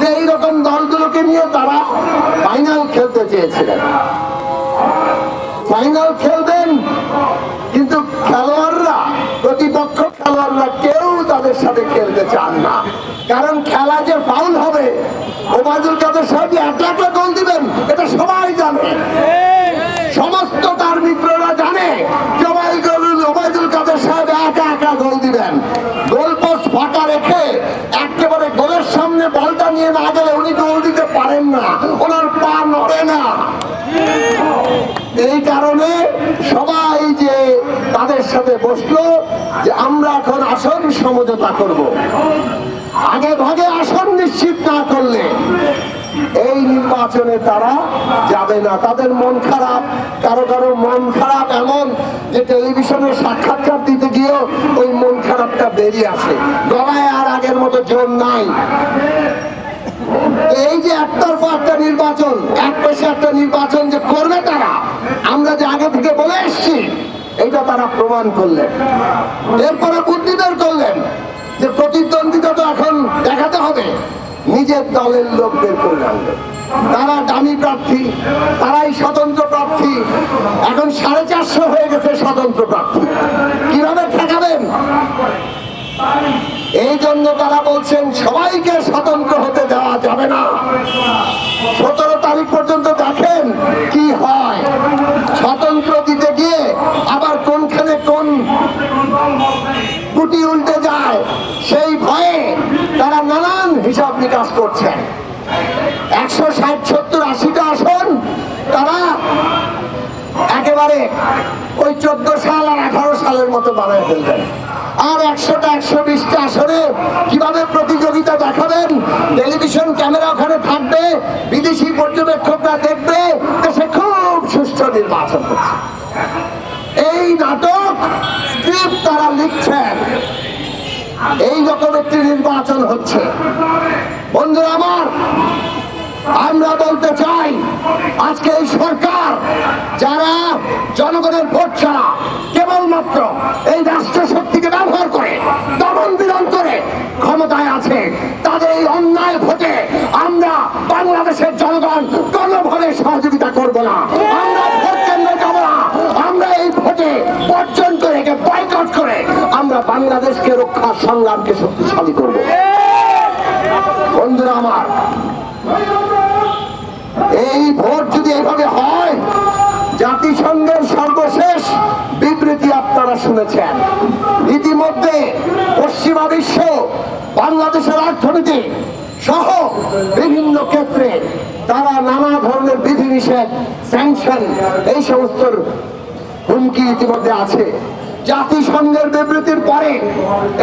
যে এইরকম দলগুলোকে নিয়ে তারা ফাইনাল খেলতে চেয়েছিলেন। ফাইনাল খেলবেন, কিন্তু খেলোয়াড়রা, প্রতিপক্ষ খেলোয়াড়রা কেউ তাদের সাথে খেলতে চান না। কারণ খেলা যে ফাউল হবে, ওবায়দুল কাদের সাহেব যে একটা গোল দিবেন, এটা সবাই জানে। সমস্ত তার মিত্ররা জানে ওবায়দুল কাদের সাহেব একা একা গোল দিবেন গোল পোস্ট ফাঁকা রেখে একেবারে সামনে বলটা নিয়ে না গেলে উনি গোল দিতে পারেন না। ওনার পা নড়ে না। এই কারণে সবাই যে তাদের সাথে বসল যে আমরা এখন আসন সমঝোতা করব। আগে ভাগে আসন নিশ্চিত না করলে এই নির্বাচনে তারা যাবে না। তাদের মন খারাপ। কারও কারও মন খারাপ এমন যে টেলিভিশনে সাক্ষাৎকার দিতে গিয়েও ওই মন খারাপটা বেরিয়ে আসে। গলায় আর আগের মতো জোর নাই। যে একটা নির্বাচন, এক পেশে একটা নির্বাচন যে করবে তারা, আমরা যে আগে থেকে বলে এসছি, এটা তারা প্রমাণ করলেন। এরপরে বুদ্ধি বের করলেন যে প্রতিদ্বন্দ্বিতা তো এখন দেখাতে হবে। নিজের দলের লোক বের করে আনলেন তারা দামি প্রার্থী, তারাই স্বতন্ত্র প্রার্থী। এখন সাড়ে চারশো হয়ে গেছে স্বতন্ত্র প্রার্থী। কীভাবে ঠেকাবেন? এই জন্য তারা বলছেন, সবাইকে স্বতন্ত্র হতে দেওয়া যাবে না সতেরো তারিখ পর্যন্ত দেখেন কি হয় স্বতন্ত্র দিতে গিয়ে আবার কোনখানে কোন গুটি উল্টে যায়, সেই ভয়ে তারা নানান হিসাব নিকাশ করছেন। একশো ষাট, সত্তর, আশিটা আসন তারা একেবারে ওই চোদ্দ সাল আর আঠারো সালের মতো বানায় ফেলবেন। আর একশোটা, একশো বিশটা আসনে কীভাবে প্রতিযোগিতা দেখাবেন? টেলিভিশন ক্যামেরা ওখানে থাকবে, বিদেশি পর্যবেক্ষকরা দেখবে, দেশে খুব সুষ্ঠু নির্বাচন হচ্ছে। এই রকম একটি নির্বাচন হচ্ছে। বন্ধুরা আমার, আমরা বলতে চাই, আজকে এই সরকার, যারা জনগণের ভোট ছাড়া কেবলমাত্র এই রাষ্ট্র শক্তিকে ব্যবহার করে দমন বিরন করে ক্ষমতায় আছে তাদের এই অন্যায় ভোটে আমরা বাংলাদেশের জনগণ কোনোভাবে সহযোগিতা করব না আমরা ভোট কেন্দ্রে যাব না আমরা এই ভোটে বর্জন করে একে বয়কট করে আমরা বাংলাদেশকে রক্ষার সংগ্রামকে শক্তিশালী করব। বন্ধুরা আমার, এই ভোট যদি এভাবে হয়, জাতিসংঘের সর্বশেষ বিবৃতি আপনারা শুনেছেন। ইতিমধ্যে পশ্চিমা বিশ্ব, বাংলাদেশের অর্থনীতি সহ বিভিন্ন ক্ষেত্রে তারা নানা ধরনের বিধিনিষেধ স্যাংশন এই সমস্ত হুমকি ইতিমধ্যে আছে। জাতিসংঘের বিবৃতির পরে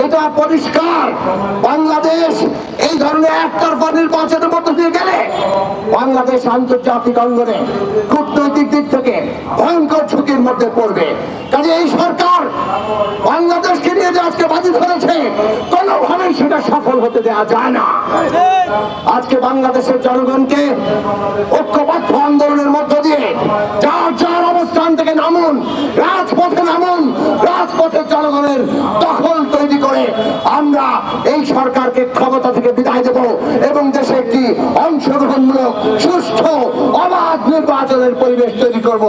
এটা পরিষ্কার। বাংলাদেশ এই ধরনের একতরফা নির্বাচনের মধ্য দিয়ে গেলে বাংলাদেশ আন্তর্জাতিক অঙ্গনে কূটনৈতিক দিক থেকে ভয়ঙ্কর ঝুঁকির মধ্যে পড়বে। কাজে এই সরকার বাংলাদেশকে নিয়ে যে আজকে বাজি ধরেছে, কোনোভাবেই সেটা সফল হতে দেওয়া যায় না। আজকে বাংলাদেশের জনগণকে ঐক্যবদ্ধ আন্দোলনের মধ্য দিয়ে জনগণের দখল তৈরি করে আমরা এই সরকারকে ক্ষমতা থেকে বিদায় দেব এবং দেশে একটি অংশগ্রহণমূলক, সুষ্ঠু, অবাধ নির্বাচনের পরিবেশ তৈরি করব।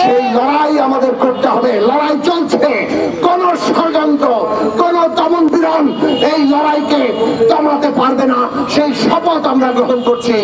সেই লড়াই আমাদের করতে হবে। লড়াই চলছে। কোন ষড়যন্ত্র, কোন দমন পীড়ন এই লড়াইকে দমাতে পারবে না। সেই শপথ আমরা গ্রহণ করছি।